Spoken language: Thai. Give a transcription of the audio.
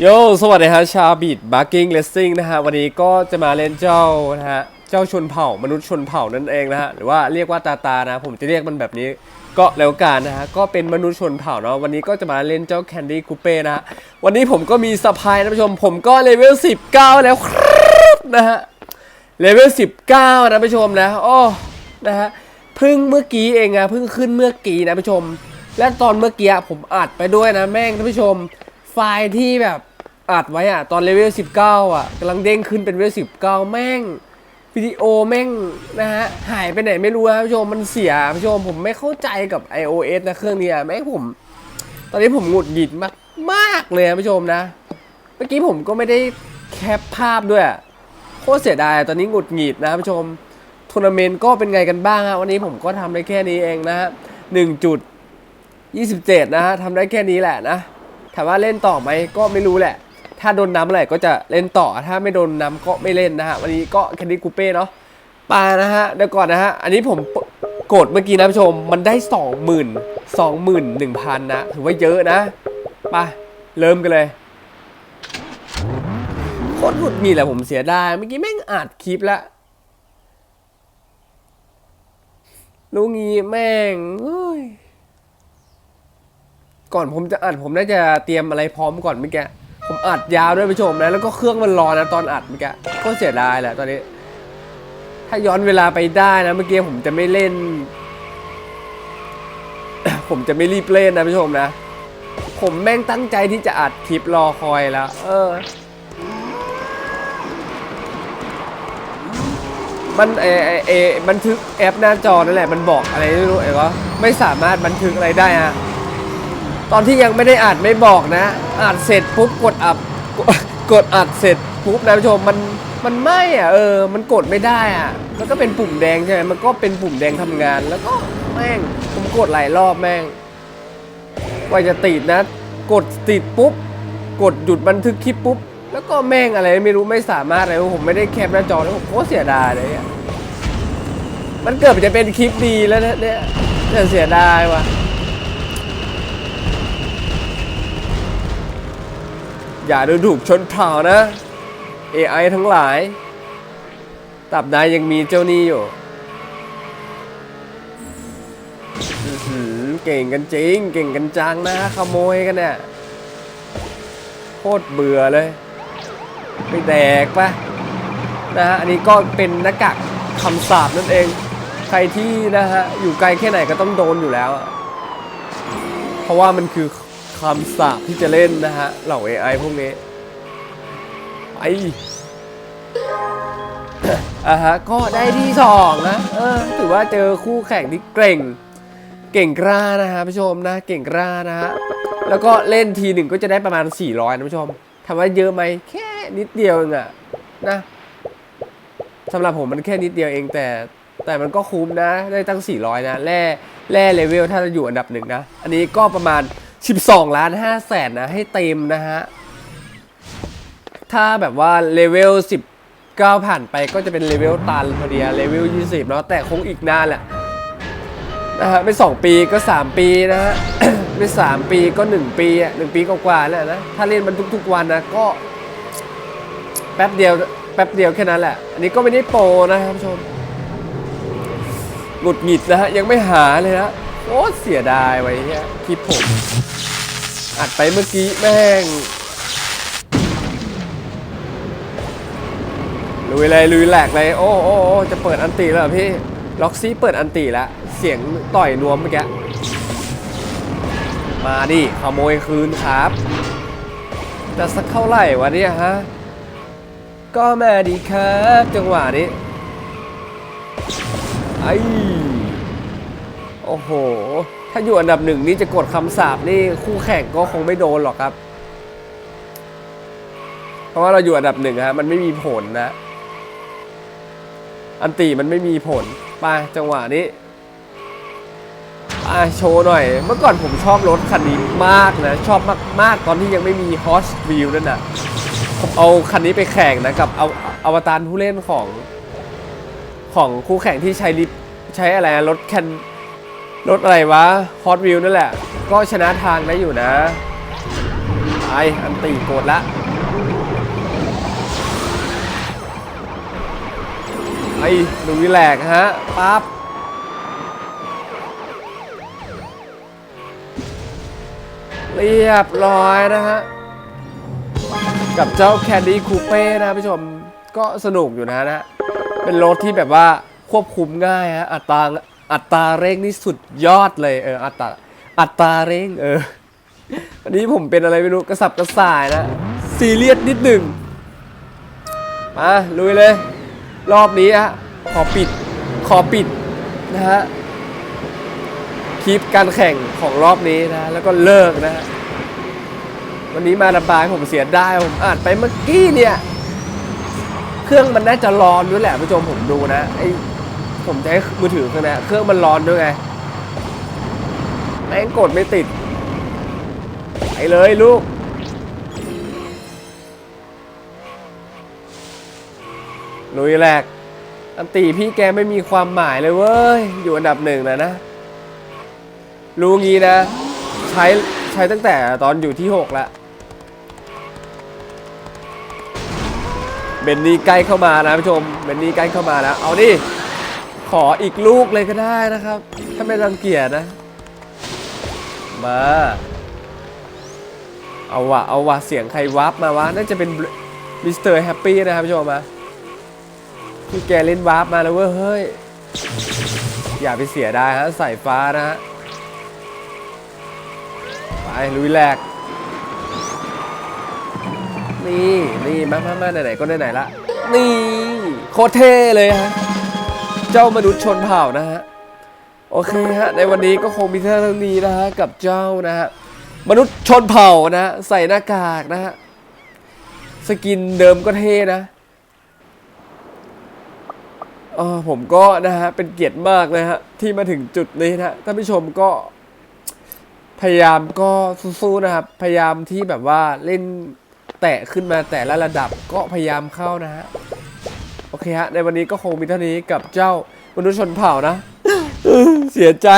โยสวัสดีฮะชาบีดบักกิ้งเลสซิ่งนะฮะ วันนี้ก็จะมาเล่นเจ้านะฮะ เจ้าชนเผ่ามนุษย์ชนเผ่านั่นเองนะฮะ หรือว่าเรียกว่าตาตานะ ผมจะเรียกมันแบบนี้ก็แล้วกันนะฮะ ก็เป็นมนุษย์ชนเผ่าเนาะ วันนี้ก็จะมาเล่นเจ้าแคนดี้คูเป้นะฮะ วันนี้ผมก็มีสปายนะผู้ชม ผมก็เลเวล 19 แล้วครับนะฮะ เลเวล 19 นะผู้ชมนะ โอ้นะฮะ เพิ่งเมื่อกี้เองอะเพิ่งขึ้นเมื่อกี้นะผู้ชม และตอนเมื่อกี้ผมอัดไปด้วยนะแม่งท่านผู้ชม ไฟล์ที่แบบอัดไว้อะตอนเลเวล 19 อะกำลังเด้งขึ้นเป็นเลเวล 19 แม่งวิดีโอแม่งนะฮะหายไปไหนไม่รู้นะผู้ชมมันเสียผู้ชมผมไม่เข้าใจกับ iOS นะเครื่องนี้อะแม่งผม ตอนนี้ผมหงุดหงิดมากมากเลยผู้ชมนะ เมื่อกี้ผมก็ไม่ได้แคปภาพด้วยโคตรเสียดายตอนนี้หงุดหงิดนะผู้ชมทัวร์นาเมนต์ก็เป็นไงกันบ้างฮะวันนี้ผมก็ทำได้แค่นี้เองนะฮะหนึ่งจุดยี่สิบเจ็ดนะฮะทำได้แค่นี้แหละนะ ถามว่าเล่นต่อไหมก็ไม่รู้แหละ ถ้าโดนน้ำอะไรก็จะเล่นต่อ ถ้าไม่โดนน้ำก็ไม่เล่นนะฮะ วันนี้ก็แคนดี้กูเป้เนาะปานะฮะเดี๋ยวก่อนนะฮะ อันนี้ผมกดเมื่อกี้นะผู้ชม มันได้สองหมื่นสองหมื่นหนึ่งพันนะ ถือว่าเยอะนะไปเริ่มกันเลยโคตรหงุดหงิดแหละผมเสียดายเมื่อกี้แม่งอัดคลิปแล้วรู้งี้แม่งเอ้ย ก่อนผมจะอัดผมน่าจะเตรียมอะไรพร้อมก่อนเมื่อกี้ผมอัดยาวด้วยผู้ชมนะแล้วก็เครื่องมันรอนะตอนอัดเมื่อกี้ก็เสียดายแหละตอนนี้ ถ้าย้อนเวลาไปได้นะเมื่อกี้ผมจะไม่เล่น ผมจะไม่รีบเล่นนะผู้ชมนะ ผมแม่งตั้งใจที่จะอัดคลิปรอคอยแล้ว เออ มันเอเอเอบันทึกแอปหน้าจอนั่นแหละมันบอกอะไรไม่รู้ไอ้วะไม่สามารถบันทึกอะไรได้อะ ตอนที่ยังไม่ได้อัดไม่บอกนะอัดเสร็จปุ๊บกดอัดกดอัดเสร็จปุ๊บนะผู้ชมมันมันไม่อะเออ มันกดไม่ได้อะมันก็เป็นปุ่มแดงใช่ไหมมันก็เป็นปุ่มแดงทำงาน แล้วก็แม่งผมกดหลายรอบแม่งกว่าจะติดนะ กดติดปุ๊บ กดหยุดบันทึกคลิปปุ๊บ แล้วก็แม่งอะไรไม่รู้ไม่สามารถอะไรผมไม่ได้แคปหน้าจอแล้วผมโคตรเสียดายเลยอะมันเกิดจะเป็นคลิปดีแล้วนะเนี่ยแต่เสียดายว่ะ อย่าดูถูกชนเผ่านะ AI ทั้งหลายตับใดยังมีเจ้าหนี้อยู่เก่งกันจริง เก่งกันจังนะขโมยกันเนี่ยโคตรเบื่อเลยไปแดกปะนะฮะอันนี้ก็เป็นหน้ากากคำสาปนั่นเอง ใครที่นะฮะอยู่ไกลแค่ไหนก็ต้องโดนอยู่แล้ว เพราะว่ามันคือ คำสาปที่จะเล่นนะฮะ เหล่า AI พวกนี้ไปอะฮะ ก็ได้ที่สองนะ เออ ถือว่าเจอคู่แข่งที่เก่ง เก่งกล้านะฮะผู้ชมนะ เก่งกล้านะฮะ แล้วก็เล่นทีหนึ่งก็จะได้ประมาณ 400นะผู้ชมถามว่าเยอะไหมแค่นิดเดียวเองอะนะสำหรับผมมันแค่นิดเดียวเองแต่แต่มันก็คุ้มนะ ได้ตั้ง 400 นะแร่แร่เลเวลถ้าจะอยู่อันดับหนึ่งนะ อันนี้ก็ประมาณ 12 ล้าน5แสนนะ ให้เต็มนะฮะ ถ้าแบบว่าเลเวล19 ผ่านไปก็จะเป็นเลเวลตันพอดีเลเวล20 เนาะแต่คงอีกนานแหละนะฮะไม่สองปีก็สามปีนะฮะไม่สามปีก็หนึ่งปีอะหนึ่งปีกว่าๆแล้วนะ ถ้าเล่นมันทุกๆวันนะก็ แป๊บเดียวแป๊บเดียวแค่นั้นแหละ อันนี้ก็ไม่ได้โปรนะครับผู้ชมหงุดหงิดนะฮะยังไม่หาเลยนะ โอ้เสียดายไว้เนี่ยคลิปผม อัดไปเมื่อกี้แม่งลุยเลยลุยแหลกเลย โอ้โอ้โอ้จะเปิดอันตีแล้วเหรอพี่ ล็อกซี่เปิดอันตีแล้ว เสียงต่อยนวมเมื่อกี้มาดิขโมยคืนครับ จะสักเท่าไหร่วะเนี่ยฮะ ก็มาดีครับ จังหวะนี้ไอ้ โอ้โห ถ้าอยู่อันดับหนึ่งนี่จะกดคำสาปนี่คู่แข่งก็คงไม่โดนหรอกครับ เพราะว่าเราอยู่อันดับหนึ่งฮะมันไม่มีผลนะ อันตีมันไม่มีผลไปจังหวะนี้อะโชว์หน่อย เมื่อก่อนผมชอบรถคันนี้มากนะ ชอบมาก ๆ ตอนที่ยังไม่มีฮอสวิวนั่นน่ะผมเอาคันนี้ไปแข่งนะ กับเอาอวตารผู้เล่นของ ของคู่แข่งที่ใช้ลิฟใช้อะไรรถแคน รถอะไรวะฮอตวิวนั่นแหละ ก็ชนะทางได้อยู่นะไปอันตีโกดละไอ้ดูวิแลกฮะปั๊บเรียบร้อยนะฮะ กับเจ้าแคนดี้คูเป้นะผู้ชมก็สนุกอยู่นะนะ เป็นรถที่แบบว่าควบคุมง่ายฮะอัตรา อัตราเร่งนี่สุดยอดเลยเอออัตราอัตราเร่งเอออันนี้ผมเป็นอะไรไม่รู้กระสับกระส่ายนะซีเรียสนิดหนึ่งมาลุยเลย รอบนี้ฮะขอปิดขอปิดนะฮะคลิปการแข่งของรอบนี้นะ แล้วก็เลิกนะฮะวันนี้มาระบายผมเสียได้ผมอ่านไปเมื่อกี้เนี่ย เครื่องมันน่าจะร้อนด้วยแหละผู้ชมผมดูนะไอ ผมใช้มือถือเครื่องนี้เครื่องมันร้อนด้วยไงแม่งกดไม่ติดไปเลยลูกลุยแรกอันตีพี่แกไม่มีความหมายเลยเว้ย อยู่อันดับหนึ่งนะนะ รู้งี้นะ ใช้ใช้ตั้งแต่ตอนอยู่ที่หกแล้วเบนนี่ใกล้เข้ามานะผู้ชม เบนนี่ใกล้เข้ามาแล้ว เอาดิ ออีกลูกเลยก็ได้นะครับ ถ้าไม่รังเกียจนะ มา เอาวะเอาวะเสียงใครวับมาวะน่าจะเป็นมิสเตอร์แฮปปี้นะครับผู้ชมมาที่แกเล่นวาร์ปมาแล้วเว้ยเฮ้ย อย่าไปเสียไดายฮะสายฟ้านะฮะไปลุยแรกนี่นี่มามามาไหนๆก็ไหนๆละนี่โคตรเท่เลยฮะ เจ้ามนุษย์ชนเผ่านะฮะ โอเคฮะ ในวันนี้ก็คงมีเท่านี้นะฮะ กับเจ้านะฮะ มนุษย์ชนเผ่านะฮะใส่หน้ากากนะฮะ สกินเดิมก็เท่นะเออผมก็นะฮะ เป็นเกียรติมากเลยฮะ ที่มาถึงจุดนี้นะท่านผู้ชมก็ พยายามก็สู้ๆนะครับ พยายามที่แบบว่าเล่นแตะขึ้นมาแต่ละระดับก็พยายามเข้านะฮะ โอเคฮะ ในวันนี้ก็คงมีเท่านี้กับเจ้ามนุษย์ชนเผ่านะ เสียใจ